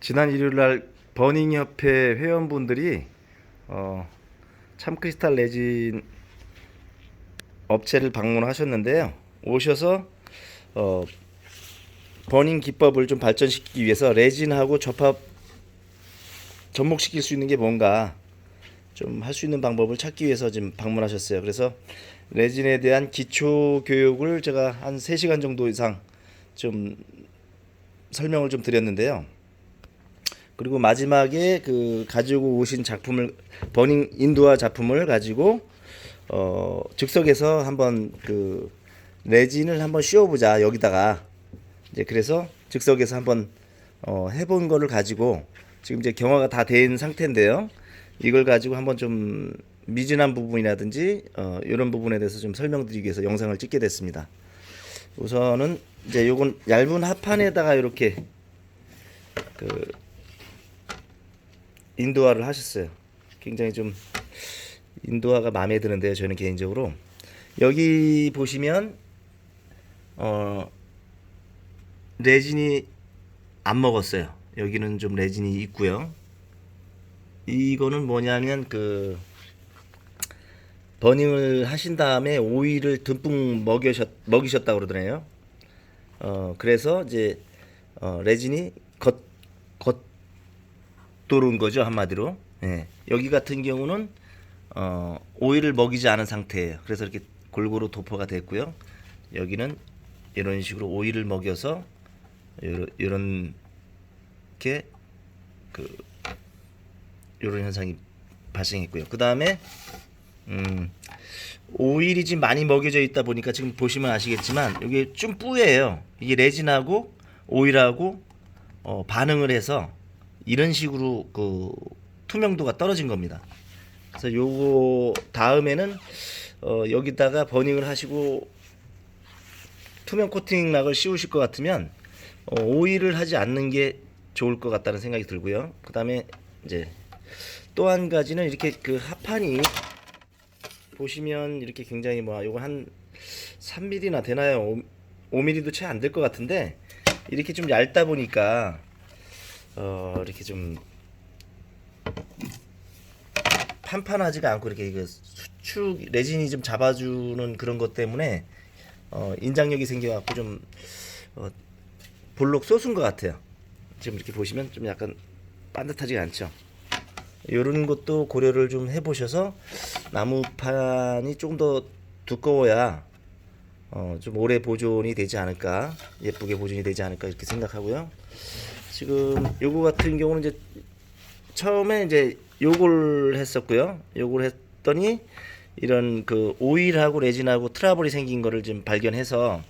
지난 일요일 날 버닝 협회 회원분들이 어, 참크리스탈 레진 업체를 방문하셨는데요. 오셔서 어, 버닝 기법을 좀 발전시키기 위해서 레진하고 접합 접목시킬 수 있는 게 뭔가 좀 할 수 있는 방법을 찾기 위해서 지금 방문하셨어요. 그래서 레진에 대한 기초 교육을 제가 한 3시간 정도 이상 좀 설명을 좀 드렸는데요. 그리고 마지막에 그 가지고 오신 작품을 버닝 인도화 작품을 가지고 어 즉석에서 한번 그 레진을 한번 씌워보자 여기다가 이제 그래서 즉석에서 한번 어 해본 거를 가지고 지금 이제 경화가 다 된 상태인데요. 이걸 가지고 한번 좀 미진한 부분이라든지 어 이런 부분에 대해서 좀 설명드리기 위해서 영상을 찍게 됐습니다. 우선은 이제 요건 얇은 합판에다가 이렇게 그 인도화를 하셨어요. 굉장히 좀 인도화가 마음에 드는데요. 저는 개인적으로 여기 보시면 어 레진이 안 먹었어요. 여기는 좀 레진이 있고요. 이거는 뭐냐면 그 버닝을 하신 다음에 오일을 듬뿍 먹이셨 먹이셨다 고 그러더래요. 어 그래서 이제 어 레진이 겉 겉도는 거죠 한마디로. 예. 여기 같은 경우는 어 오일을 먹이지 않은 상태예요. 그래서 이렇게 골고루 도포가 됐고요. 여기는 이런 식으로 오일을 먹여서 요런 이렇게 그 요런 현상이 발생했고요. 그 다음에 음, 오일이 지금 많이 먹여져 있다 보니까 지금 보시면 아시겠지만 이게 좀 뿌예요. 이게 레진하고 오일하고 어, 반응을 해서 이런 식으로 그 투명도가 떨어진 겁니다. 그래서 요거 다음에는 어, 여기다가 버닝을 하시고 투명 코팅 락을 씌우실 것 같으면 어, 오일을 하지 않는 게 좋을 것 같다는 생각이 들고요. 그 다음에 이제 또 한 가지는 이렇게 그 합판이 보시면 이렇게 굉장히 뭐 요거 한 3mm나 되나요? 5, m m 도 채 안 될 것 같은데 이렇게 좀 얇다 보니까 어 이렇게 좀 판판하지가 않고 이렇게 그 수축 레진이 좀 잡아주는 그런 것 때문에 어 인장력이 생겨갖고 좀 어, 볼록 쏘순 것 같아요. 지금 이렇게 보시면 좀 약간 반듯하지가 않죠. 이런 것도 고려를 좀 해보셔서 나무판이 조금 더 두꺼워야 어, 좀 오래 보존이 되지 않을까 예쁘게 보존이 되지 않을까 이렇게 생각하고요. 지금 요거 같은 경우는 이제 처음에 이제 요걸 했었고요. 요걸 했더니 이런 그 오일하고 레진하고 트러블이 생긴 거를 좀 발견해서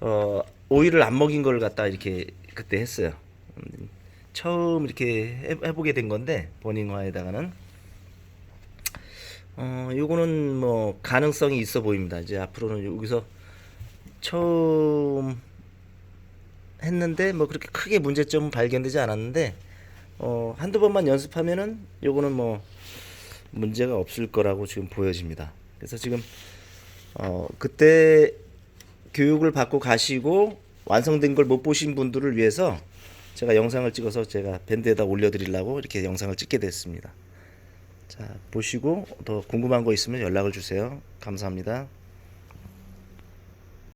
어 오일을 안 먹인 걸 갖다 이렇게 그때 했어요. 음, 처음 이렇게 해, 해보게 된 건데 버닝화에다가는 어 요거는 뭐 가능성이 있어 보입니다. 이제 앞으로는 여기서 처음 했는데 뭐 그렇게 크게 문제점은 발견되지 않았는데 어 한두 번만 연습하면은 요거는 뭐 문제가 없을 거라고 지금 보여집니다. 그래서 지금 어 그때 교육을 받고 가시고 완성된 걸 못 보신 분들을 위해서 제가 영상을 찍어서 제가 밴드에다 올려드리려고 이렇게 영상을 찍게 됐습니다. 자 보시고 더 궁금한 거 있으면 연락을 주세요. 감사합니다.